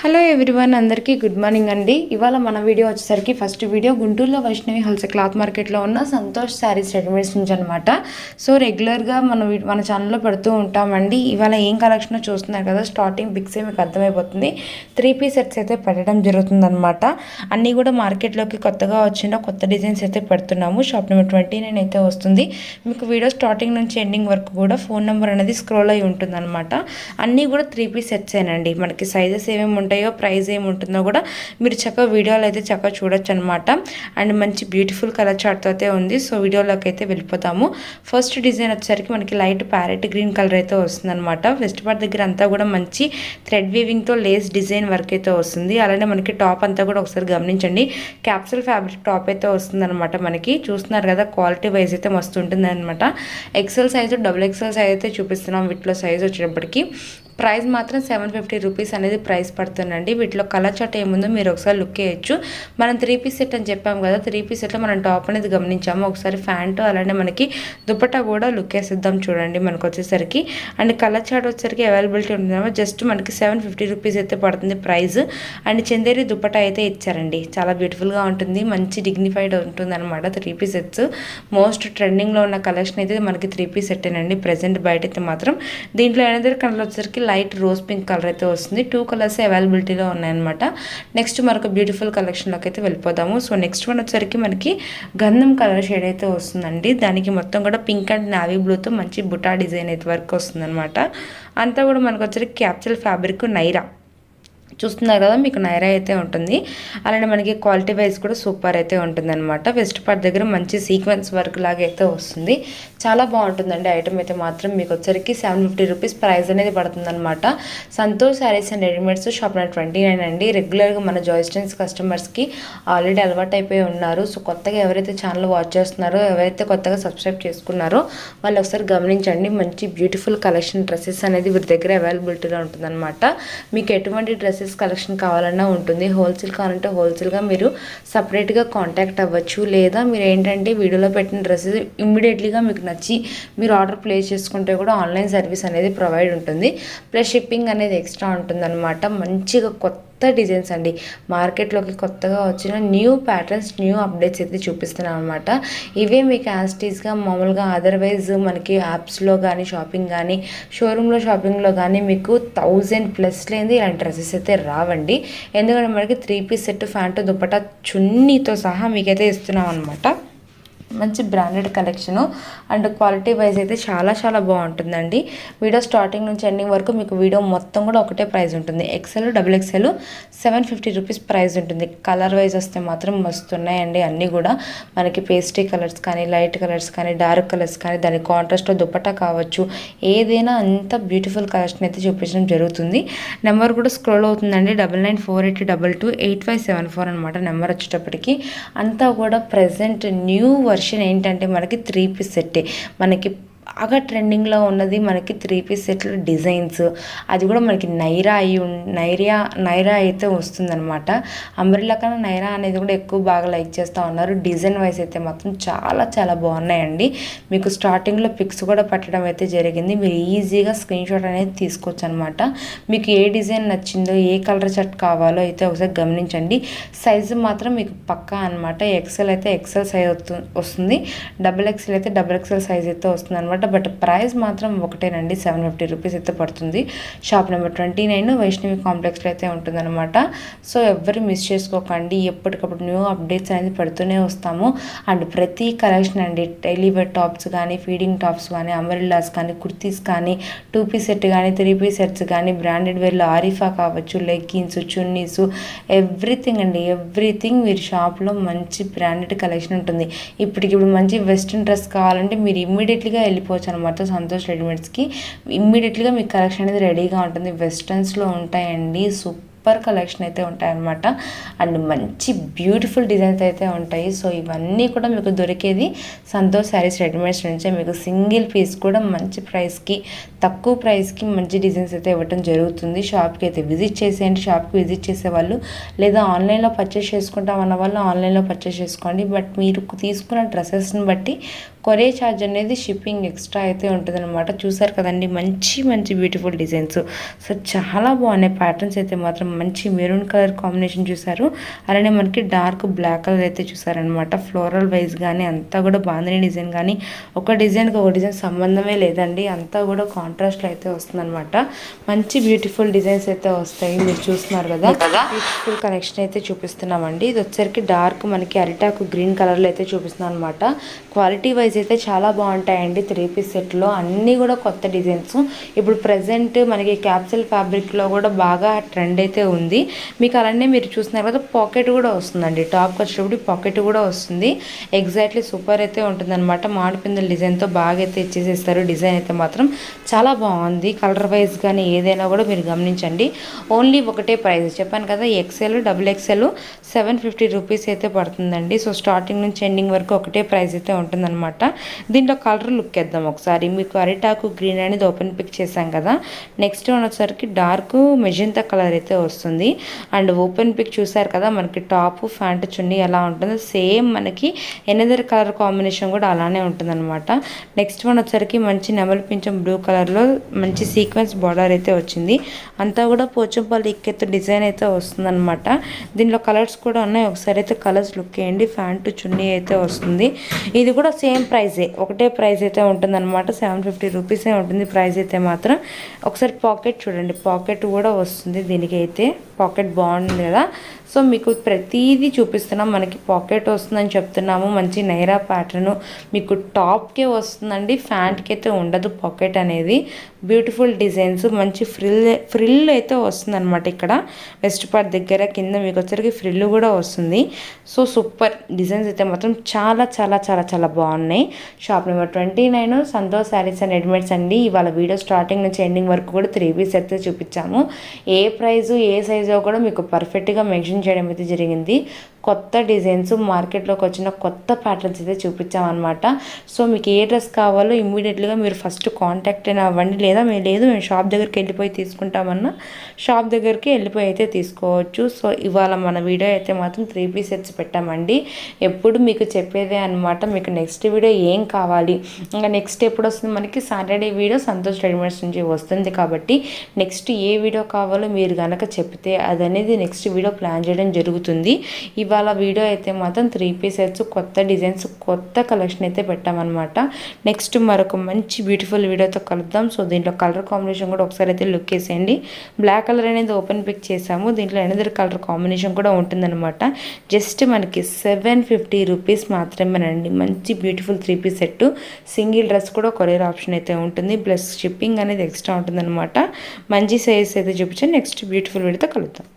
Hello everyone అందరికీ good morning అండి. ఇవాళ మన వీడియో వచ్చేసరికి ఫస్ట్ వీడియో గుంటూరులో వైష్ణవి హోల్సేల్ క్లాత్ మార్కెట్లో ఉన్న సంతోష్ శారీస్ రెడీమేడ్స్ నుంచి అనమాట సో రెగ్యులర్గా మన మన ఛానల్లో పెడుతూ ఉంటామండి. ఇవాళ ఏం కలెక్షన్ చూస్తున్నారు కదా స్టార్టింగ్ బిగ్సే మీకు అర్థమైపోతుంది. త్రీ పీస్ సెట్స్ అయితే పెట్టడం జరుగుతుందనమాట అన్నీ కూడా మార్కెట్లోకి కొత్తగా వచ్చిన కొత్త డిజైన్స్ అయితే పెడుతున్నాము. షాప్ నెంబర్ ట్వంటీ నైన్ అయితే వస్తుంది. మీకు వీడియో స్టార్టింగ్ నుంచి ఎండింగ్ వరకు కూడా ఫోన్ నెంబర్ అనేది స్క్రోల్ అయి ఉంటుందన్నమాట. అన్నీ కూడా త్రీ పీస్ సెట్సేనండి. మనకి సైజెస్ ఏమేమి ఉంటాయో ప్రైస్ ఏముంటుందో కూడా మీరు చక్కగా వీడియోలు అయితే చక్కగా చూడొచ్చు అనమాట అండ్ మంచి బ్యూటిఫుల్ కలర్ చార్ట్తో అయితే ఉంది. సో వీడియోలోకి అయితే వెళ్ళిపోతాము. ఫస్ట్ డిజైన్ వచ్చేసరికి మనకి లైట్ ప్యారెట్ గ్రీన్ కలర్ అయితే వస్తుందన్నమాట వెస్ట్ పార్ట్ దగ్గర అంతా కూడా మంచి థ్రెడ్ వీవింగ్తో లేస్ డిజైన్ వర్క్ అయితే వస్తుంది. అలానే మనకి టాప్ అంతా కూడా ఒకసారి గమనించండి. క్యాప్సూల్ ఫ్యాబ్రిక్ టాప్ అయితే వస్తుందన్నమాట మనకి. చూస్తున్నారు కదా క్వాలిటీ వైజ్ అయితే మస్తు ఉంటుంది అనమాట XL size double XL size అయితే చూపిస్తున్నాం. వీటిలో సైజ్ వచ్చేటప్పటికి ప్రైస్ మాత్రం సెవెన్ ఫిఫ్టీ రూపీస్ అనేది ప్రైస్ పడుతుందండి. వీటిలో కలర్ చాట్ ఏముందో మీరు ఒకసారి లుక్ వేయచ్చు మనం త్రీ పీస్ సెట్ అని చెప్పాం కదా త్రీ పీస్ సెట్లో మనం టాప్ అనేది గమనించాము. ఒకసారి ప్యాంటు అలానే మనకి దుపట్టా కూడా లుక్ వేసిద్దాం చూడండి మనకు వచ్చేసరికి. అండ్ కలర్ చాట్ వచ్చేసరికి అవైలబిలిటీ ఉంటుందేమో జస్ట్ మనకి సెవెన్ ఫిఫ్టీ రూపీస్ అయితే పడుతుంది ప్రైస్. అండ్ చందేరి దుపట్టా అయితే ఇచ్చారండి. చాలా బ్యూటిఫుల్గా ఉంటుంది. మంచి డిగ్నిఫైడ్ ఉంటుంది అనమాట త్రీ పీస్ సెట్స్. మోస్ట్ ట్రెండింగ్లో ఉన్న కలెక్షన్ అయితే మనకి త్రీ పీస్ సెట్ అండి ప్రజెంట్ బయట అయితే మాత్రం. దీంట్లో ఎనదర్ కలర్ వచ్చేసరికి లైట్ రోజ్ పింక్ కలర్ అయితే వస్తుంది టూ కలర్స్ అవైలబిలిటీలో ఉన్నాయన్నమాట. నెక్స్ట్ మరొక బ్యూటిఫుల్ కలెక్షన్లోకి అయితే వెళ్ళిపోదాము. సో నెక్స్ట్ వన్ వచ్చేసరికి మనకి గంధం కలర్ షేడ్ అయితే వస్తుందండి. దానికి మొత్తం కూడా పింక్ అండ్ నావీ బ్లూతో మంచి బుటా డిజైన్ అయితే వర్క్ వస్తుందన్నమాట. అంతా కూడా మనకు వచ్చేసరికి క్యాప్చల్ ఫ్యాబ్రిక్ నైరా. చూస్తున్నారు కదా మీకు నైరా అయితే ఉంటుంది. అలానే మనకి క్వాలిటీ వైజ్ కూడా సూపర్ అయితే ఉంటుంది అనమాట వెస్ట్ పార్ట్ దగ్గర మంచి సీక్వెన్స్ వర్క్ లాగా అయితే వస్తుంది. చాలా బాగుంటుందండి ఐటమ్ అయితే మాత్రం. మీకు వచ్చరికి సెవెన్ ఫిఫ్టీ రూపీస్ ప్రైస్ అనేది పడుతుంది అనమాట Santosh Sarees and readymades shop number twenty nine అండి. రెగ్యులర్గా మన జాయిస్టెన్స్ కస్టమర్స్కి ఆల్రెడీ అలవాటు అయిపోయి ఉన్నారు. సో కొత్తగా ఎవరైతే ఛానల్ వాచ్ చేస్తున్నారో ఎవరైతే కొత్తగా సబ్స్క్రైబ్ చేసుకున్నారో వాళ్ళు ఒకసారి గమనించండి. మంచి బ్యూటిఫుల్ కలెక్షన్ డ్రెస్సెస్ అనేది వీరి దగ్గర అవైలబిలిటీలో ఉంటుందన్నమాట. మీకు ఎటువంటి డ్రెస్ డ్రెస్సెస్ కలెక్షన్ కావాలన్నా ఉంటుంది. హోల్సేల్ కావాలంటే హోల్సేల్గా మీరు సపరేట్గా కాంటాక్ట్ అవ్వచ్చు. లేదా మీరు ఏంటంటే వీడియోలో పెట్టిన డ్రెస్సెస్ ఇమ్మీడియట్లీగా మీకు నచ్చి మీరు ఆర్డర్ ప్లేస్ చేసుకుంటే కూడా ఆన్లైన్ సర్వీస్ అనేది ప్రొవైడ్ ఉంటుంది. ప్లస్ షిప్పింగ్ అనేది ఎక్స్ట్రా ఉంటుందన్నమాట. మంచిగా కొత్త కొత్త డిజైన్స్ అండి. మార్కెట్లోకి కొత్తగా వచ్చిన న్యూ ప్యాటర్న్స్ న్యూ అప్డేట్స్ అయితే చూపిస్తున్నాం అనమాట ఇవే మీకు యాస్టీస్గా మామూలుగా అదర్వైజ్ మనకి యాప్స్లో కానీ షాపింగ్ కానీ షోరూంలో షాపింగ్లో కానీ మీకు థౌజండ్ ప్లస్ లేని ఇలాంటి డ్రెస్సెస్ అయితే రావండి. ఎందుకంటే మనకి త్రీ పీస్ సెట్ ఫ్యాంటు దుప్పట చున్నీతో సహా మీకైతే ఇస్తున్నాం అనమాట మంచి branded collection and quality wise అయితే చాలా చాలా బాగుంటుందండి. వీడియో స్టార్టింగ్ నుంచి ఎండింగ్ వరకు మీకు వీడియో మొత్తం కూడా ఒకటే ప్రైస్ ఉంటుంది. XL double XL seven fifty rupees price ఉంటుంది. కలర్ వైజ్ వస్తే మాత్రం మస్తు ఉన్నాయండి అన్నీ కూడా. మనకి పేస్ట్రీ కలర్స్ కానీ లైట్ కలర్స్ కానీ డార్క్ కలర్స్ కానీ దాని కాంట్రాస్ట్లో దుపట్టా కావచ్చు. ఏదైనా అంత బ్యూటిఫుల్ కలెక్షన్ అయితే చూపించడం జరుగుతుంది. నెంబర్ కూడా స్క్రోల్ అవుతుందండి. Double nine four eight double two eight five seven four అనమాట నెంబర్ వచ్చేటప్పటికి అంతా కూడా ప్రజెంట్ న్యూ వర్షన్ ఏంటంటే మనకి త్రీ పీస్ సెట్టే మనకి బాగా ట్రెండింగ్లో ఉన్నది మనకి త్రీ పీస్ సెట్ల డిజైన్స్. అది కూడా మనకి నైరా అయి ఉన్- నైరియా నైరా అయితే వస్తుందనమాట అంబ్రిల్లా కన్నా నైరా అనేది కూడా ఎక్కువ బాగా లైక్ చేస్తూ ఉన్నారు. డిజైన్ వైజ్ అయితే మాత్రం చాలా చాలా బాగున్నాయండి. మీకు స్టార్టింగ్లో పిక్స్ కూడా పెట్టడం అయితే జరిగింది. మీరు ఈజీగా స్క్రీన్ షాట్ అనేది తీసుకోవచ్చు అనమాట మీకు ఏ డిజైన్ నచ్చిందో ఏ కలర్ షర్ట్ కావాలో అయితే ఒకసారి గమనించండి. సైజు మాత్రం మీకు పక్కా అనమాట ఎక్సెల్ అయితే ఎక్సెల్ సైజ్ వస్తుంది. డబుల్ ఎక్సెల్ అయితే డబుల్ ఎక్సెల్ సైజ్ అయితే వస్తుంది అనమాట బట్ ప్రైస్ మాత్రం ఒకటేనండి. సెవెన్ ఫిఫ్టీ రూపీస్ అయితే పడుతుంది. Shop number twenty nine Vaishnavi కాంప్లెక్స్లో అయితే ఉంటుందన్నమాట. సో ఎవ్వరు మిస్ చేసుకోకండి. ఎప్పటికప్పుడు న్యూ అప్డేట్స్ అనేది పెడుతూనే వస్తాము. అండ్ ప్రతి కలెక్షన్ అండి డైలీ టాప్స్ కానీ ఫీడింగ్ టాప్స్ కానీ అంబరిల్లాస్ కానీ కుర్తీస్ కానీ టూ పీస్ సెట్ కానీ త్రీ పీస్ సెట్స్ కానీ బ్రాండెడ్ వేర్లో ఆరిఫా కావచ్చు లెగ్గిన్స్ చున్నీస్ ఎవ్రీథింగ్ అండి. ఎవ్రీథింగ్ మీరు షాప్లో మంచి బ్రాండెడ్ కలెక్షన్ ఉంటుంది. ఇప్పటికిప్పుడు మంచి వెస్ట్రన్ డ్రెస్ కావాలంటే మీరు ఇమ్మీడియట్లీగా వెళ్ళిపోవచ్చు అనమాట సంతోష్ రెడీమేడ్స్కి. ఇమ్మీడియట్లీగా మీకు కలెక్షన్ అనేది రెడీగా ఉంటుంది. వెస్ట్రన్స్లో ఉంటాయండి. సూపర్ సూపర్ కలెక్షన్ అయితే ఉంటాయన్నమాట. అండ్ మంచి బ్యూటిఫుల్ డిజైన్స్ అయితే ఉంటాయి. సో ఇవన్నీ కూడా మీకు దొరికేది సంతోష్ శారీస్ రెడీమేడ్స్ నుంచే. మీకు సింగిల్ పీస్ కూడా మంచి ప్రైస్కి తక్కువ ప్రైస్కి మంచి డిజైన్స్ అయితే ఇవ్వటం జరుగుతుంది. షాప్కి అయితే విజిట్ చేసేయండి. షాప్కి విజిట్ చేసేవాళ్ళు లేదా ఆన్లైన్లో పర్చేస్ చేసుకుంటాం అన్న వాళ్ళు ఆన్లైన్లో పర్చేస్ చేసుకోండి. బట్ మీరు తీసుకున్న డ్రెస్సెస్ని బట్టి కొరియర్ ఛార్జ్ అనేది షిప్పింగ్ ఎక్స్ట్రా అయితే ఉంటుందన్నమాట. చూసారు కదండి మంచి మంచి బ్యూటిఫుల్ డిజైన్స్ సో చాలా బాగున్నాయి ప్యాటర్న్స్ అయితే మాత్రం. మంచి మెరూన్ కలర్ కాంబినేషన్ చూసారు. అలానే మనకి డార్క్ బ్లాక్ కలర్ అయితే చూసారనమాట ఫ్లోరల్ వైజ్ కానీ అంతా కూడా బాందని డిజైన్ కానీ ఒక డిజైన్కి ఒక డిజైన్ సంబంధమే లేదండి. అంతా కూడా కాంట్రాస్ట్లో అయితే వస్తుందన్నమాట. మంచి బ్యూటిఫుల్ డిజైన్స్ అయితే వస్తాయి. మీరు చూస్తున్నారు కదా. బ్యూటిఫుల్ కలెక్షన్ అయితే చూపిస్తున్నామండి. ఇది వచ్చరికి డార్క్ మనకి అరిటాకు గ్రీన్ కలర్లో అయితే చూపిస్తున్నాం అనమాట క్వాలిటీ వైజ్ అయితే చాలా బాగుంటాయండి త్రీ పీస్ సెట్లో. అన్నీ కూడా కొత్త డిజైన్స్. ఇప్పుడు ప్రజెంట్ మనకి క్యాప్సిల్ ఫ్యాబ్రిక్లో కూడా బాగా ట్రెండ్ అయితే ఉంది. మీకు అలానే మీరు చూసిన కదా పాకెట్ కూడా వస్తుందండి. టాప్కి వచ్చేటప్పుడు పాకెట్ కూడా వస్తుంది. ఎగ్జాక్ట్లీ సూపర్ అయితే ఉంటుందన్నమాట. మామిడిపిందల డిజైన్తో బాగా అయితే ఇచ్చేసేస్తారు. డిజైన్ అయితే మాత్రం చాలా బాగుంది. కలర్ వైజ్ కానీ ఏదైనా కూడా మీరు గమనించండి. ఓన్లీ ఒకటే ప్రైస్ చెప్పాను కదా XL double XL seven fifty rupees అయితే పడుతుందండి. సో స్టార్టింగ్ నుంచి ఎండింగ్ వరకు ఒకటే ప్రైస్ అయితే ఉంటుందన్నమాట. దీంట్లో కలర్ లుక్ వేద్దాం ఒకసారి. మీకు అరిటాకు గ్రీన్ అనేది ఓపెన్ పిక్ చేశాం కదా. నెక్స్ట్ వన్ వచ్చేసరికి డార్క్ మెజంతా కలర్ అయితే వస్తుంది. అండ్ ఓపెన్ పిక్ చూసారు కదా మనకి టాప్ ఫ్యాంట్ చున్నీ ఎలా ఉంటుందో సేమ్ మనకి ఎనదర్ కలర్ కాంబినేషన్ కూడా అలానే ఉంటుందన్నమాట. నెక్స్ట్ వన్ వచ్చేసరికి మంచి నెమలి పింఛం బ్లూ కలర్లో మంచి సీక్వెన్స్ బార్డర్ అయితే వచ్చింది. అంతా కూడా పోచంపల్లి ఇక్కెత్తు డిజైన్ అయితే వస్తుందన్నమాట. దీనిలో కలర్స్ కూడా ఉన్నాయి. ఒకసారి అయితే కలర్స్ లుక్ వేయండి. ఫ్యాంట్ చున్నీ అయితే వస్తుంది. ఇది కూడా సేమ్ ప్రైజే. ఒకటే ప్రైస్ అయితే ఉంటుందన్నమాట. సెవెన్ ఫిఫ్టీ రూపీసే ఉంటుంది. ప్రైస్ అయితే మాత్రం ఒకసారి పాకెట్ చూడండి. పాకెట్ కూడా వస్తుంది దీనికైతే. పాకెట్ బాగుంది కదా. సో మీకు ప్రతిదీ చూపిస్తున్నాం. మనకి పాకెట్ వస్తుందని చెప్తున్నాము. మంచి నైరా ప్యాటర్ను. మీకు టాప్కే వస్తుందండి. ఫ్యాంట్కి అయితే ఉండదు పాకెట్ అనేది. Beautiful designs. మంచి ఫ్రిల్ ఫ్రిల్ అయితే వస్తుందన్నమాట ఇక్కడ. వెస్ట్ పార్ట్ దగ్గర కింద మీకు వచ్చరికి ఫ్రిల్ కూడా వస్తుంది. So super. డిజైన్స్ అయితే మాత్రం చాలా చాలా చాలా చాలా బాగున్నాయి. Shop number twenty nine Santosh Sarees and readymades అండి. ఇవాళ వీడియో స్టార్టింగ్ నుంచి ఎండింగ్ వరకు కూడా త్రీ పీస్ అయితే చూపించాము. ఏ ప్రైజు ఏ సైజు కూడా మీకు పర్ఫెక్ట్గా మెన్షన్ చేయడం అయితే జరిగింది. కొత్త డిజైన్స్ మార్కెట్లోకి వచ్చిన కొత్త ప్యాటర్న్స్ అయితే చూపించామన్నమాట. సో మీకు ఏ డ్రెస్ కావాలో ఇమ్మీడియట్లీగా మీరు ఫస్ట్ కాంటాక్ట్ అయినా అవ్వండి. లేదా మేము లేదు మేము షాప్ దగ్గరికి వెళ్ళిపోయి తీసుకుంటామన్నా షాప్ దగ్గరికి వెళ్ళిపోయి అయితే తీసుకోవచ్చు. సో ఇవాళ మన వీడియో అయితే మాత్రం త్రీ పీస్ సెట్స్ పెట్టామండి. ఎప్పుడు మీకు చెప్పేదే అనమాట మీకు నెక్స్ట్ వీడియో ఏం కావాలి? ఇంకా నెక్స్ట్ ఎప్పుడు వస్తుంది మనకి సాటర్డే వీడియో సంతోష్ రెడీమేడ్స్ నుంచి వస్తుంది కాబట్టి నెక్స్ట్ ఏ వీడియో కావాలో మీరు కనుక చెప్తే అది అనేది నెక్స్ట్ వీడియో ప్లాన్ చేయడం జరుగుతుంది. ఇవాళ వీడియో అయితే మాత్రం త్రీ పీస్ సెట్స్ కొత్త డిజైన్స్ కొత్త కలెక్షన్ అయితే పెట్టామన్నమాట. నెక్స్ట్ మరొక మంచి బ్యూటిఫుల్ వీడియోతో కలుద్దాం. సో దీంట్లో కలర్ కాంబినేషన్ కూడా ఒకసారి అయితే లుక్ వేసేయండి బ్లాక్ కలర్ అనేది ఓపెన్ పిక్ చేసాము. దీంట్లో ఎనదర్ కలర్ కాంబినేషన్ కూడా ఉంటుందన్నమాట. జస్ట్ మనకి సెవెన్ ఫిఫ్టీ రూపీస్ మాత్రమేనండి. మంచి beautiful three piece set single dress కూడా కొరియర్ ఆప్షన్ అయితే ఉంటుంది. ప్లస్ షిప్పింగ్ అనేది ఎక్స్ట్రా ఉంటుందన్నమాట. మంచి సైజ్ అయితే చూపించాను నెక్స్ట్ బ్యూటిఫుల్ వీడితో కలుద్దాం.